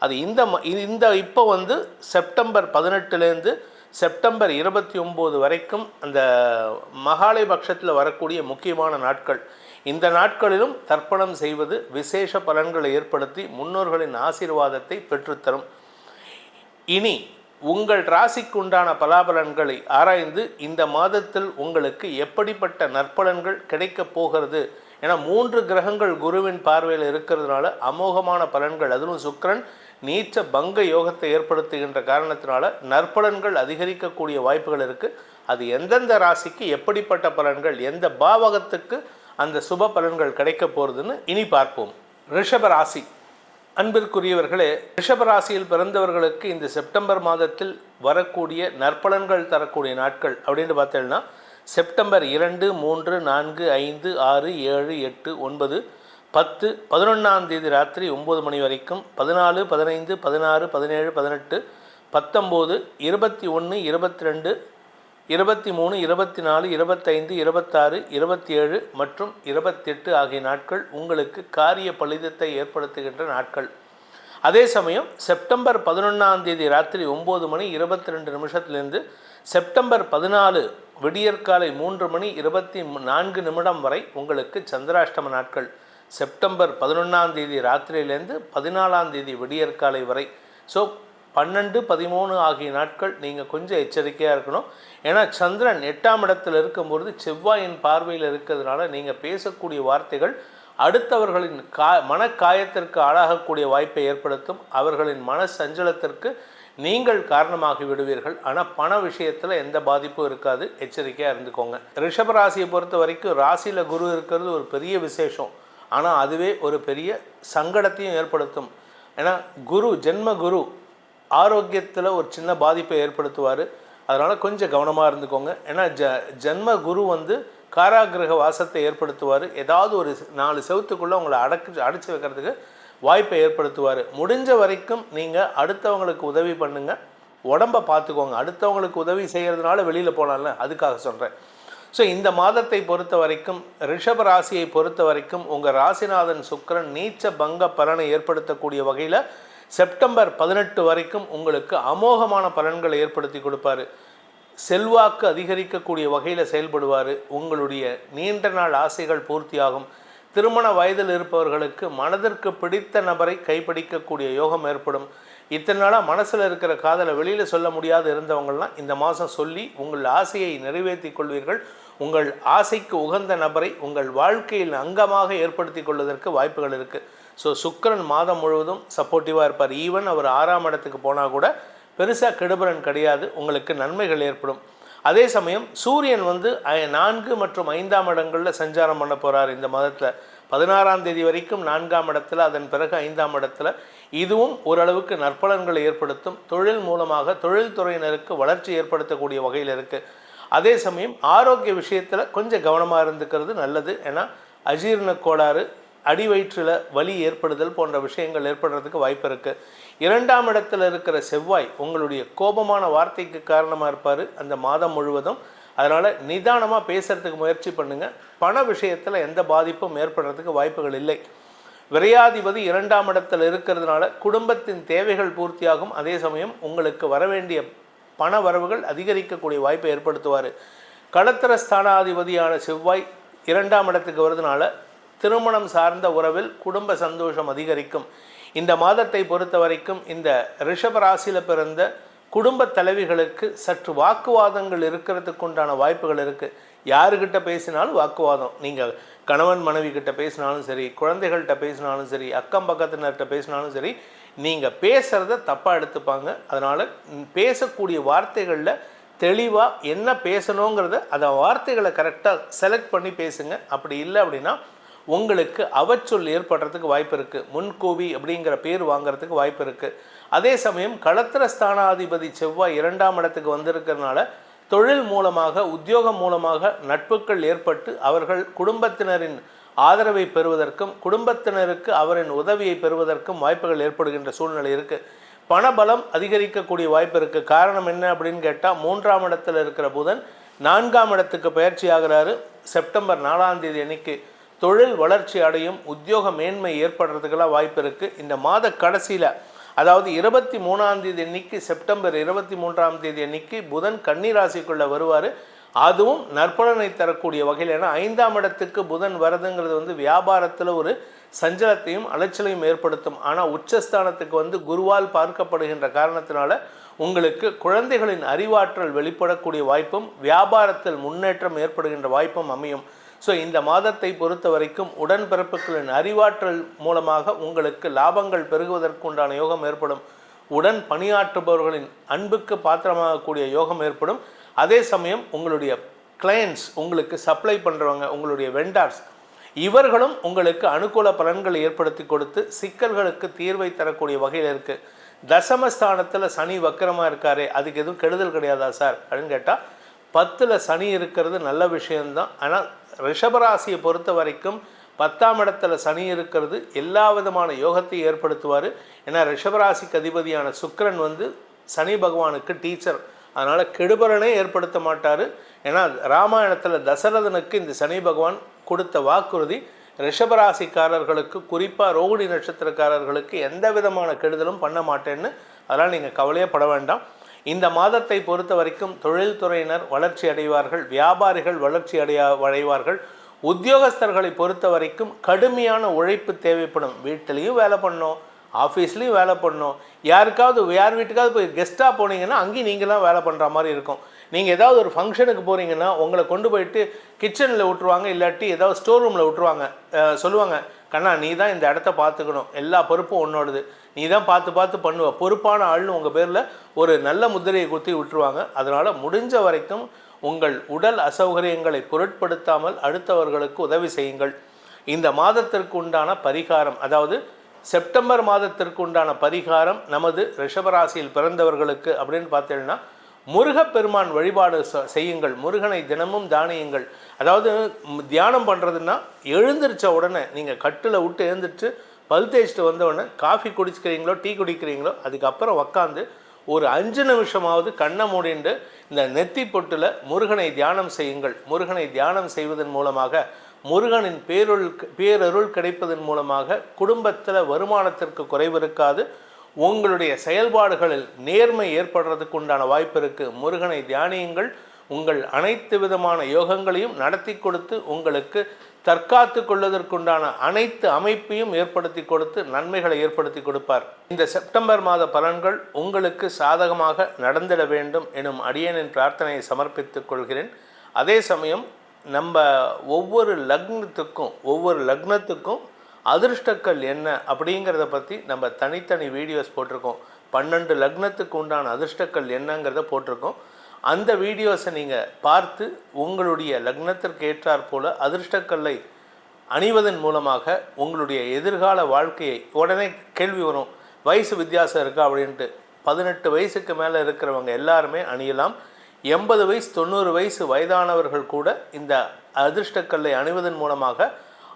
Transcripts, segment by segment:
அது இந்த ம- இந்த இப்போ வந்து செப்டம்பர் பதினெட்டுலேருந்து செப்டம்பர் இருபத்தி ஒம்பது வரைக்கும் அந்த மகாலயபட்சத்தில் வரக்கூடிய முக்கியமான நாட்கள். இந்த நாட்களிலும் தர்ப்பணம் செய்வது விசேஷ பலன்களை ஏற்படுத்தி முன்னோர்களின் ஆசீர்வாதத்தை பெற்றுத்தரும். இனி உங்கள் ராசிக்குண்டான பலாபலன்களை ஆராய்ந்து இந்த மாதத்தில் உங்களுக்கு எப்படிப்பட்ட நற்பலன்கள் கிடைக்கப் போகிறது என மூன்று கிரகங்கள் குருவின் பார்வையில் இருக்கிறதுனால அமோகமான பலன்கள். அதுவும் சுக்கரன் நீச்ச பங்க யோகத்தை ஏற்படுத்துகின்ற காரணத்தினால நற்பலன்கள் அதிகரிக்கக்கூடிய வாய்ப்புகள் இருக்கு. அது எந்தெந்த ராசிக்கு எப்படிப்பட்ட பலன்கள் எந்த பாவகத்துக்கு அந்த சுப பலன்கள் கிடைக்க போகிறதுன்னு இனி பார்ப்போம். ரிஷப ராசி. அன்பிற்குரியவர்களே ரிஷபராசியில் பிறந்தவர்களுக்கு இந்த செப்டம்பர் மாதத்தில் வரக்கூடிய நற்பலன்கள் தரக்கூடிய நாட்கள் அப்படின்னு பார்த்தோம்னா செப்டம்பர் இரண்டு மூன்று நான்கு ஐந்து ஆறு ஏழு எட்டு ஒன்பது பத்து பதினொன்றாம் தேதி ராத்திரி ஒம்பது மணி வரைக்கும் பதினாலு பதினைந்து பதினாறு பதினேழு பதினெட்டு பத்தொம்போது இருபத்தி ஒன்று இருபத்தி ரெண்டு இருபத்தி மூணு இருபத்தி நாலு இருபத்தைந்து இருபத்தாறு இருபத்தி ஏழு மற்றும் இருபத்தெட்டு ஆகிய நாட்கள் உங்களுக்கு காரிய பலிதத்தை ஏற்படுத்துகின்ற நாட்கள். அதே சமயம் செப்டம்பர் பதினொன்றாம் தேதி ராத்திரி ஒம்பது மணி இருபத்தி ரெண்டு நிமிஷத்துலேருந்து செப்டம்பர் பதினாலு விடியற்காலை மூன்று மணி இருபத்தி நான்கு நிமிடம் வரை உங்களுக்கு சந்திராஷ்டம நாட்கள். செப்டம்பர் பதினொன்றாம் தேதி ராத்திரியிலேருந்து பதினாலாம் தேதி விடியற்காலை வரை. ஸோ பன்னெண்டு பதிமூணு ஆகிய நாட்கள் நீங்கள் கொஞ்சம் எச்சரிக்கையாக இருக்கணும். ஏன்னா சந்திரன் எட்டாம் இடத்தில் இருக்கும்பொழுது செவ்வாயின் பார்வையில் இருக்கிறதுனால நீங்கள் பேசக்கூடிய வார்த்தைகள் அடுத்தவர்களின் கா மனக்காயத்திற்கு ஆளாகக்கூடிய வாய்ப்பை ஏற்படுத்தும். அவர்களின் மன சஞ்சலத்திற்கு நீங்கள் காரணமாகி விடுவீர்கள். ஆனால் பண விஷயத்தில் எந்த பாதிப்பும் இருக்காது. எச்சரிக்கையாக இருந்துக்கோங்க. ரிஷபராசியை பொறுத்த வரைக்கும் ராசியில் குரு இருக்கிறது ஒரு பெரிய விசேஷம். ஆனால் அதுவே ஒரு பெரிய சங்கடத்தையும் ஏற்படுத்தும். ஏன்னா குரு ஜென்ம குரு ஆரோக்கியத்தில் ஒரு சின்ன பாதிப்பை ஏற்படுத்துவார். அதனால் கொஞ்சம் கவனமாக இருந்துக்கோங்க. ஏன்னா ஜ ஜென்ம குரு வந்து காராகிரக வாசத்தை ஏற்படுத்துவார். ஏதாவது ஒரு நாலு செவத்துக்குள்ளே உங்களை அடக்கு அடைச்சி வைக்கிறதுக்கு வாய்ப்பை ஏற்படுத்துவார். முடிஞ்ச வரைக்கும் நீங்கள் அடுத்தவங்களுக்கு உதவி பண்ணுங்கள் உடம்பை பார்த்துக்கோங்க. அடுத்தவங்களுக்கு உதவி செய்கிறதுனால வெளியில் போகலாம்ல அதுக்காக சொல்கிறேன் ஸோ இந்த மாதத்தை பொறுத்த வரைக்கும் ரிஷப ராசியை பொறுத்த வரைக்கும் உங்கள் ராசிநாதன் சுக்கிரன் நீச்ச பங்க பலனை ஏற்படுத்தக்கூடிய வகையில் செப்டம்பர் பதினெட்டு வரைக்கும் உங்களுக்கு அமோகமான பலன்களை ஏற்படுத்தி கொடுப்பாரு. செல்வாக்கு அதிகரிக்கக்கூடிய வகையில் செயல்படுவார். உங்களுடைய நீண்ட நாள் ஆசைகள் பூர்த்தியாகும். திருமண வயதில் இருப்பவர்களுக்கு மனதிற்கு பிடித்த நபரை கைப்பிடிக்கக்கூடிய யோகம் ஏற்படும். இத்தனை நாளாக மனசில் இருக்கிற காதலை வெளியில் சொல்ல முடியாது இருந்தவங்கள்லாம் இந்த மாதம் சொல்லி உங்கள் ஆசையை நிறைவேற்றி கொள்வீர்கள். உங்கள் ஆசைக்கு உகந்த நபரை உங்கள் வாழ்க்கையில் அங்கமாக ஏற்படுத்தி கொள்வதற்கு வாய்ப்புகள் இருக்குது ஸோ சுக்கரன் மாதம் முழுவதும் சப்போர்ட்டிவாக இருப்பார். ஈவன் அவர் ஆறாம் இடத்துக்கு போனால் கூட பெருசாக கெடுபலன் கிடையாது. உங்களுக்கு நன்மைகள் ஏற்படும். அதே சமயம் சூரியன் வந்து நான்கு மற்றும் ஐந்தாம் இடங்களில் சஞ்சாரம் பண்ண போகிறார் இந்த மாதத்தில். பதினாறாம் தேதி வரைக்கும் நான்காம் இடத்துல அதன் பிறகு ஐந்தாம் இடத்துல. இதுவும் ஓரளவுக்கு நற்பலன்களை ஏற்படுத்தும் தொழில் மூலமாக தொழில்துறையினருக்கு வளர்ச்சி ஏற்படுத்தக்கூடிய வகையில் இருக்குது அதே சமயம் ஆரோக்கிய விஷயத்தில் கொஞ்சம் கவனமாக இருந்துக்கிறது நல்லது. ஏன்னா அஜீரண கோளாறு அடி வயிற்றில் வலி ஏற்படுதல் போன்ற விஷயங்கள் ஏற்படுறதுக்கு வாய்ப்பு இருக்குது இரண்டாம் இடத்துல இருக்கிற செவ்வாய் உங்களுடைய கோபமான வார்த்தைக்கு காரணமாக இருப்பார் அந்த மாதம் முழுவதும். அதனால் நிதானமாக பேசுகிறதுக்கு முயற்சி பண்ணுங்கள் பண விஷயத்தில் எந்த பாதிப்பும் ஏற்படுறதுக்கு வாய்ப்புகள் இல்லை. விரையாதிபதி இரண்டாம் இடத்தில் இருக்கிறதுனால குடும்பத்தின் தேவைகள் பூர்த்தியாகும். அதே சமயம் உங்களுக்கு வரவேண்டிய பண வரவுகள் அதிகரிக்கக்கூடிய வாய்ப்பை ஏற்படுத்துவார். களத்திர ஸ்தானாதிபதியான செவ்வாய் இரண்டாம் இடத்துக்கு வருதுனால திருமணம் சார்ந்த உறவில் குடும்ப சந்தோஷம் அதிகரிக்கும். இந்த மாதத்தை பொறுத்த வரைக்கும் இந்த ரிஷபராசியில் பிறந்த குடும்ப தலைவிகளுக்கு சற்று வாக்குவாதங்கள் இருக்கிறதுக்கு உண்டான வாய்ப்புகள் இருக்குது யாருக்கிட்ட பேசினாலும் வாக்குவாதம். நீங்கள் கணவன் மனைவி கிட்ட பேசினாலும் சரி குழந்தைகள்கிட்ட பேசினாலும் சரி அக்கம் பக்கத்தினர்கிட்ட பேசினாலும் சரி நீங்கள் பேசுகிறத தப்பாக எடுத்துப்பாங்க. அதனால் பேசக்கூடிய வார்த்தைகளில் தெளிவாக என்ன பேசணுங்கிறத அந்த வார்த்தைகளை கரெக்டாக செலக்ட் பண்ணி பேசுங்க. அப்படி இல்லை அப்படின்னா உங்களுக்கு அவச்சொல் ஏற்படுறதுக்கு வாய்ப்பு இருக்குது முன்கோவி அப்படிங்கிற பேர் வாங்குறதுக்கு வாய்ப்பு இருக்குது அதே சமயம் களத்திர ஸ்தானாதிபதி செவ்வாய் இரண்டாம் இடத்துக்கு வந்திருக்கிறதுனால தொழில் மூலமாக உத்தியோகம் மூலமாக நட்புகள் ஏற்பட்டு அவர்கள் குடும்பத்தினரின் ஆதரவை பெறுவதற்கும் குடும்பத்தினருக்கு அவரின் உதவியை பெறுவதற்கும் வாய்ப்புகள் ஏற்படுகின்ற சூழ்நிலை இருக்குது பணபலம் அதிகரிக்கக்கூடிய வாய்ப்பு இருக்குது காரணம் என்ன அப்படின்னு கேட்டால் மூன்றாம் இடத்தில் இருக்கிற புதன் நான்காம் இடத்துக்கு பயிற்சி ஆகிறாரு. செப்டம்பர் நாலாம் தேதி அன்னைக்கு தொழில் வளர்ச்சி அடையும் உத்தியோக மேன்மை ஏற்படுறதுக்கெல்லாம் வாய்ப்பு இருக்குது இந்த மாத கடைசியில் அதாவது இருபத்தி மூணாம் தேதி அன்னைக்கு செப்டம்பர் இருபத்தி மூன்றாம் தேதி அன்னைக்கு புதன் கன்னிராசிக்குள்ளே வருவார். அதுவும் நற்பலனை தரக்கூடிய வகையில். ஏன்னா ஐந்தாம் இடத்துக்கு புதன் வரதுங்கிறது வந்து வியாபாரத்தில் ஒரு சஞ்சலத்தையும் அலைச்சலையும் ஏற்படுத்தும். ஆனால் உச்சஸ்தானத்துக்கு வந்து குருவால் பார்க்கப்படுகின்ற காரணத்தினால உங்களுக்கு குழந்தைகளின் அறிவாற்றல் வெளிப்படக்கூடிய வாய்ப்பும் வியாபாரத்தில் முன்னேற்றம் ஏற்படுகின்ற வாய்ப்பும் அமையும். ஸோ இந்த மாதத்தை பொறுத்த வரைக்கும் உடன்பிறப்புகளின் அறிவாற்றல் மூலமாக உங்களுக்கு லாபங்கள் பெருகுவதற்குண்டான யோகம் ஏற்படும். உடன் பணியாற்றுபவர்களின் அன்புக்கு பாத்திரமாகக்கூடிய யோகம் ஏற்படும். அதே சமயம் உங்களுடைய கிளையண்ட்ஸ் உங்களுக்கு சப்ளை பண்ணுறவங்க உங்களுடைய வெண்டார்ஸ் இவர்களும் உங்களுக்கு அனுகூல பலன்களை ஏற்படுத்தி கொடுத்து சிக்கல்களுக்கு தீர்வை தரக்கூடிய வகையில் இருக்குது தசமஸ்தானத்தில் சனி வக்கரமாக இருக்காரே அதுக்கு எதுவும் கெடுதல் கிடையாதா சார்? அப்படின்னு கேட்டால் பத்தில் சனி இருக்கிறது நல்ல விஷயம்தான். ஆனால் ரிஷபராசியை பொறுத்த வரைக்கும் பத்தாம் இடத்துல சனி இருக்கிறது எல்லா விதமான யோகத்தை ஏற்படுத்துவார். ஏன்னா ரிஷபராசிக்கு அதிபதியான சுக்கரன் வந்து சனி பகவானுக்கு டீச்சர். அதனால் கெடுபலனே ஏற்படுத்த மாட்டார். ஏன்னா ராமாயணத்தில் தசரதனுக்கு இந்த சனி பகவான் கொடுத்த வாக்குறுதி ரிஷபராசிக்காரர்களுக்கு குறிப்பாக ரோகிணி நட்சத்திரக்காரர்களுக்கு எந்த விதமான கெடுதலும் பண்ண மாட்டேன்னு அதெல்லாம் நீங்கள் கவலையே பட வேண்டாம். இந்த மாதத்தை பொறுத்த வரைக்கும் தொழில்துறையினர் வளர்ச்சி அடைவார்கள் வியாபாரிகள் வளர்ச்சி அடைய அடைவார்கள். உத்தியோகஸ்தர்களை பொறுத்த வரைக்கும் கடுமையான உழைப்பு தேவைப்படும். வீட்டிலையும் வேலை பண்ணணும் ஆஃபீஸ்லேயும் வேலை பண்ணணும். யாருக்காவது யார் வீட்டுக்காவது போய் கெஸ்ட்டாக போனீங்கன்னா அங்கேயும் நீங்களாம் வேலை பண்ணுற மாதிரி இருக்கும். நீங்கள் ஏதாவது ஒரு ஃபங்க்ஷனுக்கு போகிறீங்கன்னா உங்களை கொண்டு போயிட்டு கிச்சனில் விட்டுருவாங்க இல்லாட்டி ஏதாவது ஸ்டோர் ரூமில் விட்டுருவாங்க சொல்லுவாங்க கண்ணா நீ தான் இந்த இடத்த பார்த்துக்கணும். எல்லா பொறுப்பும் உன்னோடது. நீ தான் பார்த்து பார்த்து பண்ணுவ. பொறுப்பான ஆள்னு உங்கள் பேரில் ஒரு நல்ல முத்திரையை குத்தி விட்டுருவாங்க. அதனால் முடிஞ்ச வரைக்கும் உங்கள் உடல் அசௌகரியங்களை பொருட்படுத்தாமல் அடுத்தவர்களுக்கு உதவி செய்யுங்கள். இந்த மாதத்திற்கு உண்டான பரிகாரம் அதாவது செப்டம்பர் மாதத்திற்கு உண்டான பரிகாரம் நமது ரிஷபராசியில் பிறந்தவர்களுக்கு அப்படின்னு பார்த்தீங்கன்னா முருகப்பெருமான் வழிபாடு செ- செய்யுங்கள். முருகனை தினமும் தானியுங்கள். அதாவது தியானம் பண்ணுறதுன்னா எழுந்திருச்ச உடனே நீங்கள் கட்டில் விட்டு எழுந்திரிச்சு பல் தேய்ச்சிட்டு வந்த காஃபி குடிச்சிக்கிறீங்களோ டீ குடிக்கிறீங்களோ அதுக்கப்புறம் உக்காந்து ஒரு அஞ்சு நிமிஷமாவது கண்ணை மூடிண்டு இந்த நெத்தி பொட்டில் முருகனை தியானம் செய்யுங்கள். முருகனை தியானம் செய்வதன் மூலமாக முருகனின் பேருள் பேரருள் கிடைப்பதன் மூலமாக குடும்பத்தில் வருமானத்திற்கு குறைவு இருக்காது. உங்களுடைய செயல்பாடுகளில் நேர்மை ஏற்படுறதுக்கு உண்டான வாய்ப்பு இருக்குது முருகனை தியானியுங்கள். உங்கள் அனைத்து விதமான யோகங்களையும் நடத்தி கொடுத்து உங்களுக்கு தற்காத்து கொள்வதற்குண்டான அனைத்து அமைப்பையும் ஏற்படுத்தி கொடுத்து நன்மைகளை ஏற்படுத்தி கொடுப்பார். இந்த செப்டம்பர் மாத பலன்கள் உங்களுக்கு சாதகமாக நடந்திட வேண்டும் எனும் அடியனின் பிரார்த்தனையை சமர்ப்பித்துக் கொள்கிறேன். அதே சமயம் நம்ம ஒவ்வொரு லக்னத்துக்கும் ஒவ்வொரு லக்னத்துக்கும் அதிர்ஷ்டக்கள் என்ன அப்படிங்கிறத பற்றி நம்ம தனித்தனி வீடியோஸ் போட்டிருக்கோம். பன்னெண்டு லக்னத்துக்கு உண்டான அதிர்ஷ்டக்கள் என்னங்கிறத போட்டிருக்கோம். அந்த வீடியோஸை நீங்கள் பார்த்து உங்களுடைய லக்னத்திற்கு ஏற்றாற் போல அதிர்ஷ்டக்கல்லை அணிவதன் மூலமாக உங்களுடைய எதிர்கால வாழ்க்கையை உடனே கேள்வி வரும் வயசு வித்தியாசம் இருக்கா அப்படின்ட்டு பதினெட்டு வயசுக்கு மேலே இருக்கிறவங்க எல்லாருமே அணியலாம். எண்பது வயசு தொண்ணூறு வயசு வயதானவர்கள் கூட இந்த அதிர்ஷ்டக்கல்லை அணிவதன் மூலமாக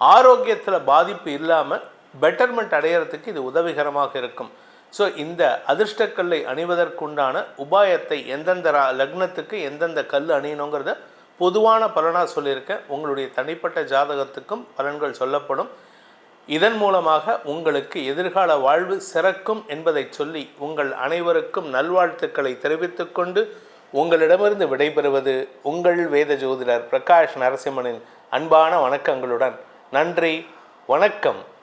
ஆரோக்கியத்தில் பாதிப்பு இல்லாமல் பெட்டர்மெண்ட் அடையிறதுக்கு இது உதவிகரமாக இருக்கும். ஸோ இந்த அதிர்ஷ்டக்கல்லை அணிவதற்குண்டான உபாயத்தை எந்தெந்த ரா- லக்னத்துக்கு எந்தெந்த கல் அணியணுங்கிறத பொதுவான பலனாக சொல்லியிருக்கேன். உங்களுடைய தனிப்பட்ட ஜாதகத்துக்கும் பலன்கள் சொல்லப்படும். இதன் மூலமாக உங்களுக்கு எதிர்கால வாழ்வு சிறக்கும் என்பதை சொல்லி உங்கள் அனைவருக்கும் நல்வாழ்த்துக்களை தெரிவித்துக்கொண்டு உங்களிடமிருந்து விடைபெறுவது உங்கள் வேத ஜோதிடர் பிரகாஷ் நரசிம்மனின் அன்பான வணக்கங்களுடன் நன்றி வணக்கம்.